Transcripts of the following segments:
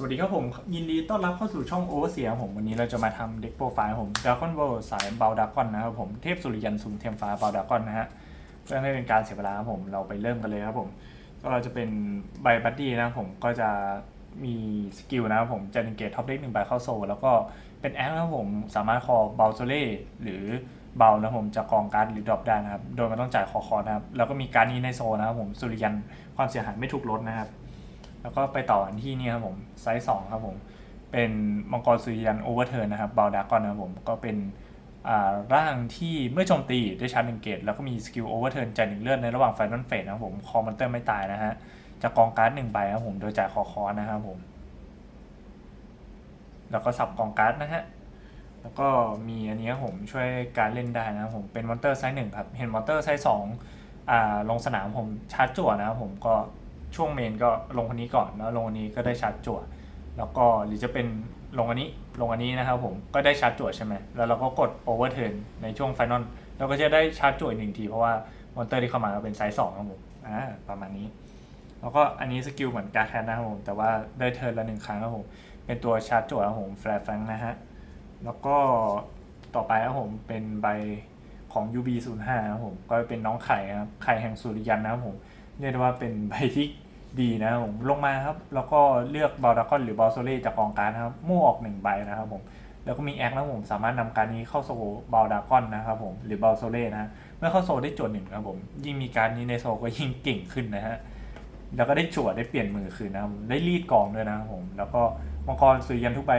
สวัสดีครับผม ยินดีต้อนรับเข้าสู่ช่องโอเวอร์เสียผมวันนี้เราจะมาทำเด็กโปรไฟล์ผมดากอนเวสายเบลดากอนนะครับผมเทพสุริยันสุนเทียมฟ้าเบลดากอนนะฮะเพื่อไม่เป็นการเสียเวลาครับผมเราไปเริ่มกันเลยครับผมก็เราจะเป็นใบบัดดี้นะครับผมก็จะมีสกิลนะครับผมจะดิเกตท็อปเด็กหนึ่งใบเข้าโซแล้วก็เป็นแอคนะครับผมสามารถคอเบลโซเล่หรือเบลนะครับผมจากองการ์ดหรือดรอปได้นะครับโดยไม่ต้องจ่ายคอคอนะครับแล้วก็มีการดนี้ในโซนะครับผมสุริยันความเสียหายไม่ถูกลดนะครับ แล้วก็ไปต่อกันที่นี่ครับผมไซส์สองครับผม เป็นมังกรสุริยันโอเวอร์เทิร์นนะครับบาลดากอนนะครับผมก็เป็นอ่าร่างที่เมื่อโจมตีได้ชาร์จหนึ่งเกตแล้วก็มีสกิลโอเวอร์เทิร์นจ่ายหนึ่งเลือดในระหว่างไฟนอลเฟสนะครับผมคอมอนเตอร์ไม่ตายนะฮะจะกองการ์ดหนึ่งใบครับผมโดยจ่ายคอคอนะครับผม แล้วก็สับกองการ์ดนะฮะแล้วก็มีอันนี้ครับผมช่วยการเล่นได้นะครับผมเป็นมอนเตอร์ไซส์หนึ่งครับเห็นมอนเตอร์ไซส์สองอ่าลงสนามผมชาร์จจั่วนะครับผมก็ ช่วงเมนก็ลงคนนี้ก่อนแล้วลงอันนี้ก็ได้ชาร์จจั่ว แล้วก็หรือจะเป็นลงอันนี้ลงอันนี้นะครับผมก็ได้ชาร์จจั่วใช่ไหมแล้วเราก็กดโอเวอร์เทิร์นในช่วงไฟนอลเราก็จะได้ชาร์จจั่วอีกหนึ่งที เพราะว่ามอนเตอร์ที่เข้ามาเป็นไซส์สองครับผมอ่าประมาณนี้ แล้วก็อันนี้สกิลเหมือนการแคทนะครับผมแต่ว่าได้เทิร์นละหนึ่งครั้งครับผมเป็นตัวชาร์จจั่วครับผมแฟร์แฟงนะฮะแล้วก็ต่อไปครับผมเป็นใบของ UB05 นะครับผมก็เป็นน้องไข่ครับไข่แห่งสุริยันนะครับผม เรียกได้ว่าเป็นใบที่ดีนะครับผมลงมาครับ แล้วก็เลือกบอลดากอนหรือบอลโซเล่จากกองการนะครับมั่ออกหนึ่งใบนะครับผมแล้วก็มีแอคนะครับผมสามารถนำการนี้เข้าโซบอลดากอนนะครับผมหรือบอลโซเล่นะเมื่อเข้าโซได้จทย์หนึ่งครับผมยิ่งมีการนี้ในโซก็ยิ่งเก่งขึ้นนะฮะแล้วก็ได้จั่วได้เปลี่ยนมือคืนนะครับได้รีดกองด้วยนะครับผมแล้วก็มังกรสุริยันทุกใบ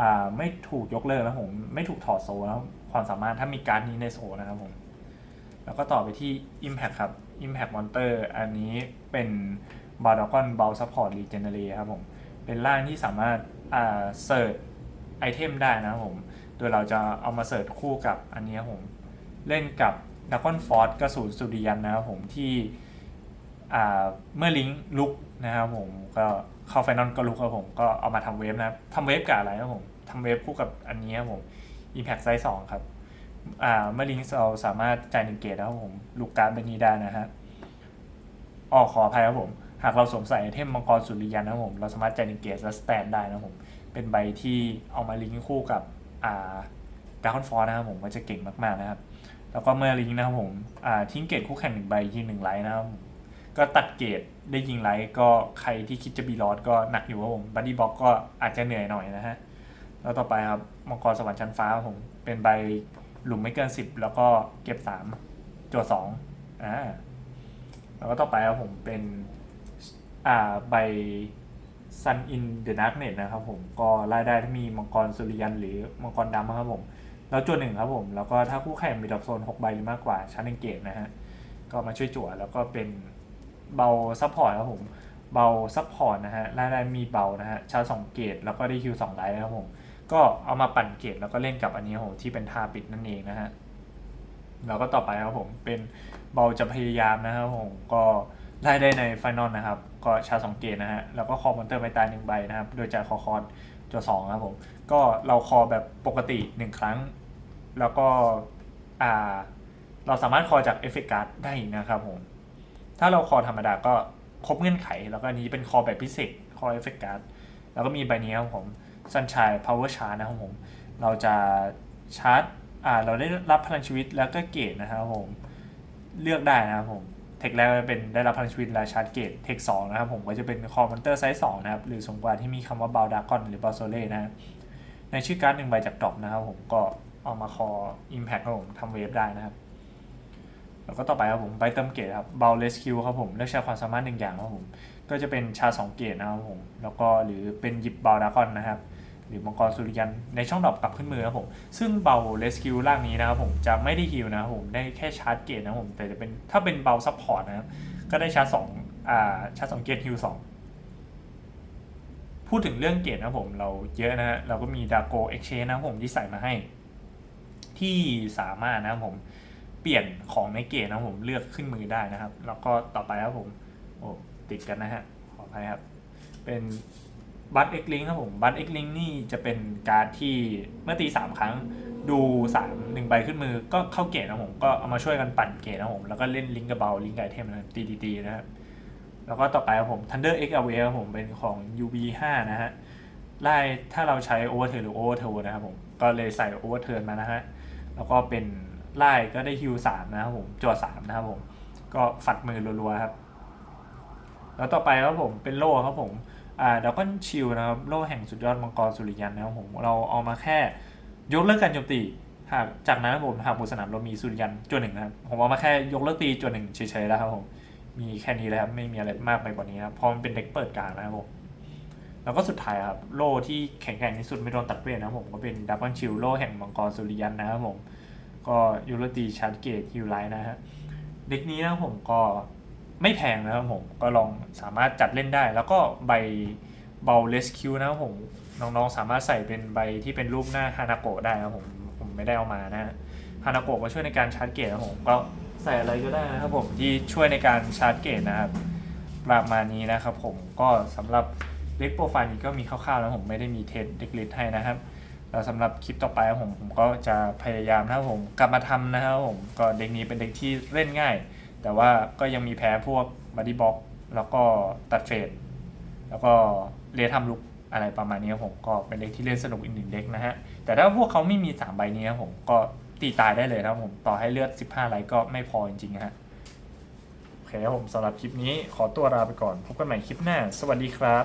อ่าไม่ถูกยกเลิกนะผมไม่ถูกถอดโซนะครับความสามารถถ้ามีการนี้ในโซนะครับผม แล้วก็ต่อไปที่ Impact ครับ Impact Monster อันนี้เป็นบาร์ดอกอนเบลซัพพอร์ตรีเจเนเรครับผม เป็นร่างที่สามารถอ่าเสิร์ชไอเทมได้นะครับผม โดยเราจะเอามาเสิร์ชคู่กับอันนี้ครับผม เล่นกับดักกอนฟอร์ดกระสุนสุริยันนะครับผมที่อ่าเมื่อลิงก์ลุกนะครับผมก็เข้าไฟนอลก็ลุกครับผมก็เอามาทำเวฟนะครับทำเวฟกับอะไรครับผมทำเวฟคู่กับอันนี้ครับผม Impact Size 2 ครับ อ่าเมื่อลิงก์เราสามารถจ่ายหนึ่งเกตนะครับผมลูกการ์ดใบนี้ได้นะฮะออกขออภัยครับผม หากเราสวมใส่ไอเทมมังกรสุริยันนะครับผม เราสามารถจ่ายหนึ่งเกตและสแตนได้นะครับผม เป็นใบที่เอามาลิงก์คู่กับอ่าดาร์คอนฟอร์นะครับผมก็จะเก่งมากๆนะครับ แล้วก็เมื่อลิงก์นะครับผมอ่าทิ้งเกตคู่แข่งหนึ่งใบยิงหนึ่งไลท์นะครับก็ตัดเกรดได้ยิงไลท์ก็ใครที่คิดจะบีลอดก็หนักอยู่ครับผมบัดดี้บ็อกก็อาจจะเหนื่อยหน่อยนะฮะ แล้วต่อไปครับมังกรสวรรค์ชั้นฟ้าผมเป็นใบ หลุมไม่เกิน10แล้วก็เก็บ3จั่ว2อ่าแล้วก็ต่อไปครับผมเป็นอ่าใบ Sun in the Darknet นะครับผมก็รายได้ที่มีมังกรสุริยันหรือมังกรดำครับผม แล้วจั่วหนึ่งครับผม แล้วก็ถ้าคู่แข่งมีดอกโซน 6 ใบหรือมากกว่าชั้นหนึ่งเกตนะฮะ ก็มาช่วยจั่วแล้วก็เป็นเบาซัพพอร์ตครับผม เบาซัพพอร์ตนะฮะรายได้มีเบานะฮะชาร์จสองเกตแล้วก็ได้คิวสองไลท์ครับผม ก็เอามาปั่นเกตแล้วก็เล่นกับอันนี้ครับผมที่เป็นท่าปิดนั่นเองนะฮะแล้วก็ต่อไปครับผมเป็นเบาจะพยายามนะครับผมก็รายได้ในไฟนอลนะครับ ก็ชาสองเกตนะฮะแล้วก็คอมอนเตอร์ไม่ตายหนึ่งใบนะครับ โดยจ่ายคอคอร์จัวสองครับผม ก็เราคอแบบปกติหนึ่งครั้ง แล้วก็อ่าเราสามารถคอจากเอฟเฟกการ์ดได้นะครับผม ถ้าเราคอธรรมดาก็ครบเงื่อนไข แล้วก็อันนี้เป็นคอแบบพิเศษคอเอฟเฟกการ์ดแล้วก็มีใบนี้ครับผม Sunshine Power Charge นะครับผม เราจะชาร์จอ่าเราได้รับพลังชีวิตแล้วก็เกรดนะครับผม เลือกได้นะครับผม เทคแรกจะเป็นได้รับพลังชีวิตและชาร์จเกรดเทคสองนะครับผมก็จะเป็นคอมมอนเตอร์ไซส์สองนะครับ หรือสูงกว่าที่มีคำว่าบาลดากอนหรือบาโซเล่นะ ในชื่อการ์ดหนึ่งใบจากดรอปนะครับผมก็เอามาคอ Impact ครับผมทำเวฟได้นะครับแล้วก็ต่อไปครับผมใบเติมเกรดครับเบลเลสคิวครับผมเลือกใช้ความสามารถหนึ่งอย่างครับผมก็จะเป็นชาสองเกรดนะครับผมแล้วก็หรือเป็นหยิบเบลดากอนนะครับ หรือมังกรสุริยันในช่องดรอปกลับขึ้นมือครับผม ซึ่งเบลเลสคิวร่างนี้นะครับผมจะไม่ได้ฮิลนะครับผมได้แค่ชาร์จเกรดนะครับผมแต่จะเป็นถ้าเป็นเบลซัพพอร์ตนะครับก็ได้ชาร์จสองอ่าชาร์จสองเกรดฮิลสองพูดถึงเรื่องเกรดนะผมเราเยอะนะฮะเราก็มีดาโกเอ็กเชนนะผมที่ใส่มาให้ ที่สามารถนะผมเปลี่ยนของในเกรดนะผมเลือกขึ้นมือได้นะครับ แล้วก็ต่อไปครับผมโอ้ติดกันนะฮะขออภัยครับ เป็น บัตเอ็กลิงครับผมบัตเอ็กลิงนี่จะเป็นการที่เมื่อตีสามครั้งดูสามหนึ่งใบขึ้นมือก็เข้าเกรดนะผมก็เอามาช่วยกันปั่นเกรดนะผมแล้วก็เล่นลิงกับเบาลิงก์ไอเทมนะครับตีๆนะครับแล้วก็ต่อไปครับผม Thunder X Away ครับผมเป็นของ UB 5นะฮะไล่ถ้าเราใช้ Overturn หรือ Overturn นะครับผมก็เลยใส่ Overturn มานะฮะแล้วก็เป็นไล่ก็ได้ฮิว3นะครับผมจั่ว3นะครับผมก็ฝัดมือรัวๆครับ แล้วต่อไปครับผมเป็นโล่ครับผม อ่าดับเบิลชิลนะครับโล่แห่งสุดยอดมังกรสุริยันนะครับผมเราเอามาแค่ยกเลิกการโจมตีหากจากนั้นผมหากบนสนามเรามีสุริยันจวนหนึ่งนะครับผมเอามาแค่ยกเลิกตีจวนหนึ่งเฉยๆแล้วครับผมมีแค่นี้เลยครับไม่มีอะไรมากไปกว่านี้ครับเพราะมันเป็นเด็กเปิดกลางนะครับผมแล้วก็สุดท้ายครับโล่ที่แข็งแกร่งที่สุดไม่โดนตัดเวทนะครับผมก็เป็นดับเบิลชิลโล่แห่งมังกรสุริยันนะครับผมก็ยูโรตีชาร์จเกตฮิวไลท์นะฮะเด็กนี้นะผมก็ ไม่แพงนะครับผมก็ลองสามารถจัดเล่นได้ แล้วก็ใบเบาเลสคิวนะครับผมน้องๆสามารถใส่เป็นใบที่เป็นรูปหน้าฮานาโกะได้นะครับผมผมไม่ได้เอามานะฮะฮานาโกะก็ช่วยในการชาร์จเกตนะครับผมก็ใส่อะไรก็ได้นะครับผมที่ช่วยในการชาร์จเกตนะครับประมาณนี้นะครับผมก็สำหรับเด็กโปรไฟล์นี้ก็มีคร่าวๆแล้วผมไม่ได้มีเทสเด็กลิสให้นะครับแล้วสำหรับคลิปต่อไปผมผมก็จะพยายามนะครับผมกลับมาทำนะครับผมก็เด็กนี้เป็นเด็กที่เล่นง่าย แต่ว่าก็ยังมีแพ้พวกบัดดี้บ็อกแล้วก็ตัดเฟดแล้วก็เลททำลุกอะไรประมาณนี้ครับผมก็เป็นเด็กที่เล่นสนุกอีกหนึ่งเด็กนะฮะ แต่ถ้าพวกเขาไม่มี 3 ใบนี้ครับผมก็ตีตายได้เลยนะครับผมต่อให้เลือด 15ไลท์ก็ไม่พอจริงๆฮะโอเคครับผมสำหรับคลิปนี้ขอตัวลาไปก่อน พบกันใหม่คลิปหน้า สวัสดีครับ